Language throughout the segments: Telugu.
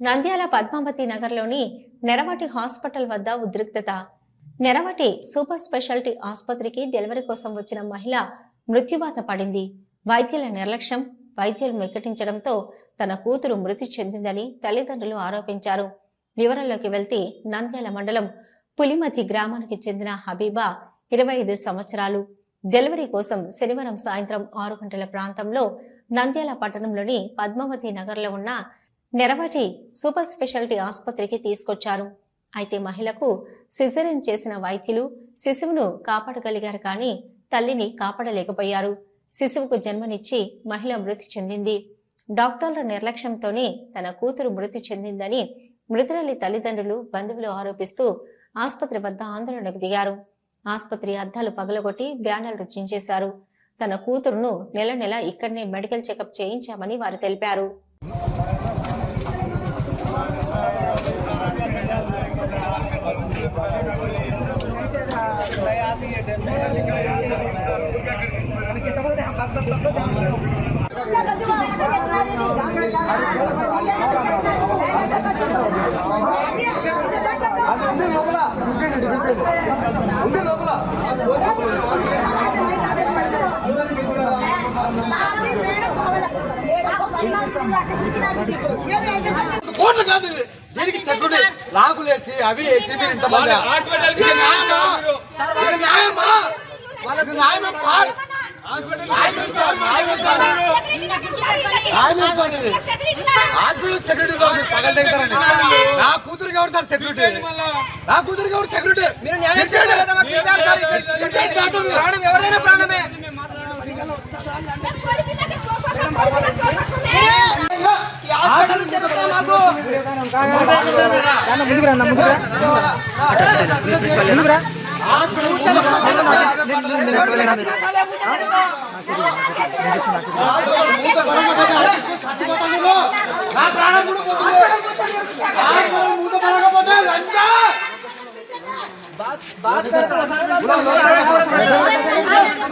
నంద్యాల పద్మావతి నగర్లోని నెరవటి హాస్పిటల్ వద్ద ఉద్రిక్తత. నెరవటి సూపర్ స్పెషాలిటీ ఆసుపత్రికి డెలివరీ కోసం వచ్చిన మహిళ మృత్యువాత పడింది. వైద్యుల నిర్లక్ష్యం వైద్యులు మెక్కటించడంతో తన కూతురు మృతి చెందిందని తల్లిదండ్రులు ఆరోపించారు. వివరాల్లోకి వెళ్తే నంద్యాల మండలం పులిమతి గ్రామానికి చెందిన హబీబా ఇరవై ఐదు సంవత్సరాలు. డెలివరీ కోసం శనివారం సాయంత్రం ఆరు గంటల ప్రాంతంలో నంద్యాల పట్టణంలోని పద్మావతి నగర్లో ఉన్న నెరవటి సూపర్ స్పెషాలిటీ ఆసుపత్రికి తీసుకొచ్చారు. అయితే మహిళకు సిజరిన్ చేసిన వైద్యులు శిశువును కాపాడగలిగారు కానీ తల్లిని కాపాడలేకపోయారు. శిశువుకు జన్మనిచ్చి మహిళ మృతి చెందింది. డాక్టర్ల నిర్లక్ష్యంతోనే తన కూతురు మృతి చెందిందని మృతురాలి తల్లిదండ్రులు బంధువులు ఆరోపిస్తూ ఆసుపత్రి వద్ద ఆందోళనకు దిగారు. ఆసుపత్రి అద్దాలు పగలగొట్టి బ్యానర్లు చించేశారు. తన కూతురును నెల నెల ఇక్కడనే మెడికల్ చెకప్ చేయించామని వారు తెలిపారు. ఉంది లోపల ఉంది లోపల కోట్లు కాదు ఇది. దీనికి సెక్యూరిటీ లాగులేసి అవి వేసి మీరు ఇంత మంది. ఇది న్యాయమా? సార్? హాస్పిటల్ సెక్యూరిటీ గారు పగలు తెగుతారండి నా కూతురికి ఎవరు సార్ సెక్యూరిటీ? నా కూతురికి ఎవరు సెక్యూరిటీ? మీరు న్యాయం ముందుకు రా ముందుకు రా బాత్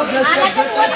啊，来再 di.